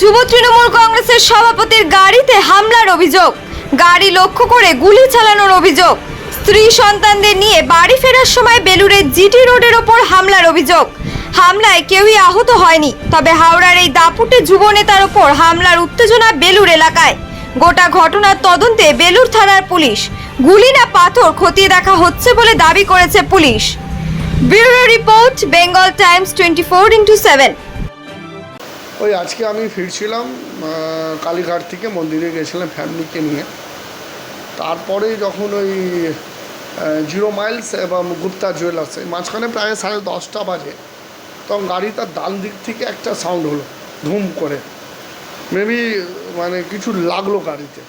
যুব তৃণমূল কংগ্রেসের সভাপতির গাড়িতে হামলার অভিযোগ। গাড়ি লক্ষ্য করে গুলি চালানোর অভিযোগ। স্ত্রী সন্তানদের নিয়ে বাড়ি ফেরার সময় বেলুড়ের জিটি রোডের ওপর হামলার অভিযোগ। হামলায় কেউই আহত হয়নি, তবে হাওড়ার এই দাপুটে যুব নেতার ওপর হামলার উত্তেজনা বেলুর এলাকায়। গোটা ঘটনার তদন্তে বেলুর থানার পুলিশ। গুলি না পাথর খতিয়ে দেখা হচ্ছে বলে দাবি করেছে police. Bureau report, Bengal times twenty four into seven. ওই আজকে আমি ফিরছিলাম কালীঘাট থেকে মন্দিরে গেছিলাম ফ্যামিলিকে নিয়ে। তারপরে যখন ওই জিরো মাইলস এবং গুপ্তা জুয়েলার্স মাঝখানে প্রায় সাড়ে দশটা বাজে, তখন গাড়িটার ডান দিক থেকে একটা সাউন্ড হলো, ধুম করে। মেবি মানে কিছু লাগল গাড়িতে।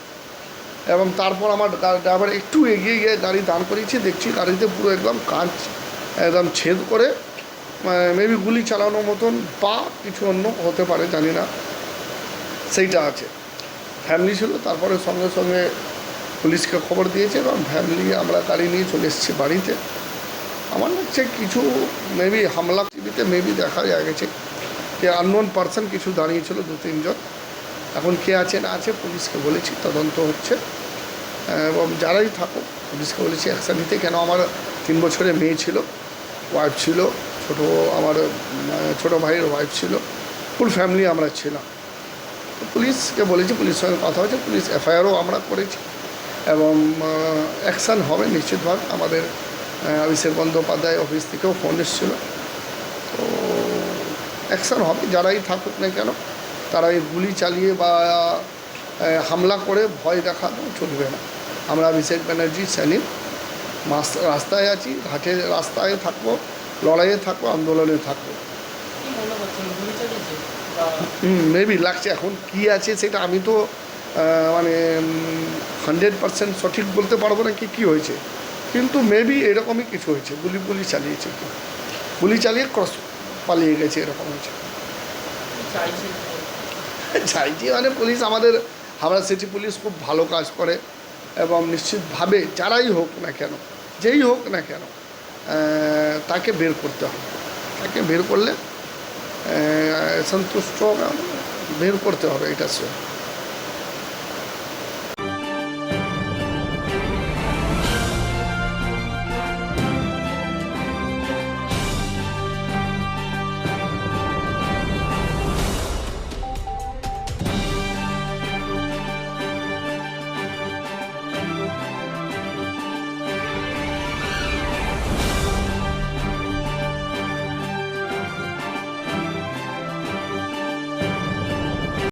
এবং তারপর আমার ড্রাইভার একটু এগিয়ে গিয়ে গাড়ি দান করিয়েছি, দেখছি গাড়িতে পুরো একদম কাঁচ, একদম ছেদ করে মেবি গুলি চালানোর মতন বা কিছু অন্য হতে পারে, জানি না। সেইটা আছে। ফ্যামিলি ছিল, তারপরে সঙ্গে সঙ্গে পুলিশকে খবর দিয়েছে এবং ফ্যামিলি আমরা গাড়ি নিয়ে চলে এসেছি বাড়িতে। আমার লাগছে কিছু মেবি হামলা টিভিতে মেবি দেখা যায় গেছে যে আননোন পার্সন কিছু দাঁড়িয়েছিল, দু, তিনজন। এখন কে আছে, না আছে, পুলিশকে বলেছি, তদন্ত হচ্ছে। এবং যারাই থাকুক, পুলিশকে বলেছি অ্যাকশান নিতে। কেন আমার তিন বছরের মেয়ে ছিল ওয়াইফ ছিল ছোটো আমার উম, ছোটো ভাইয়ের ওয়াইফ ছিল। ফুল ফ্যামিলি আমরা ছিলাম। পুলিশকে বলেছি পুলিশের সঙ্গে কথা হয়েছে পুলিশ এফআইআরও আমরা করেছি। এবং অ্যাকশান হবে নিশ্চিতভাবে। আমাদের অভিষেক বন্দ্যোপাধ্যায় অফিস থেকেও ফোন এসেছিল। তো অ্যাকশান হবে যারাই থাকুক না কেন তারা এই গুলি চালিয়ে বা হামলা করে ভয় দেখানো চলবে না। আমরা অভিষেক ব্যানার্জি সেলিম রাস্তায় আছি ঘাটে রাস্তায় থাকব। লড়াইয়ে থাকব, আন্দোলনে থাকব। মেবি লাগছে এখন কি আছে সেটা আমি তো মানে হান্ড্রেড পার্সেন্ট সঠিক বলতে পারব না কি, কী হয়েছে। কিন্তু মেবি এরকমই কিছু হয়েছে। গুলি গুলি চালিয়েছে। গুলি চালিয়ে ক্রস পালিয়ে গেছে, এরকম হয়েছে। চাইছি মানে পুলিশ আমাদের, হাওড়া সিটি পুলিশ খুব ভালো কাজ করে। এবং নিশ্চিতভাবে যারাই হোক না কেন, যেই হোক না কেন তাকে বের করতে হবে। তাকে বের করলে সন্তুষ্ট বের করতে হবে এটা সে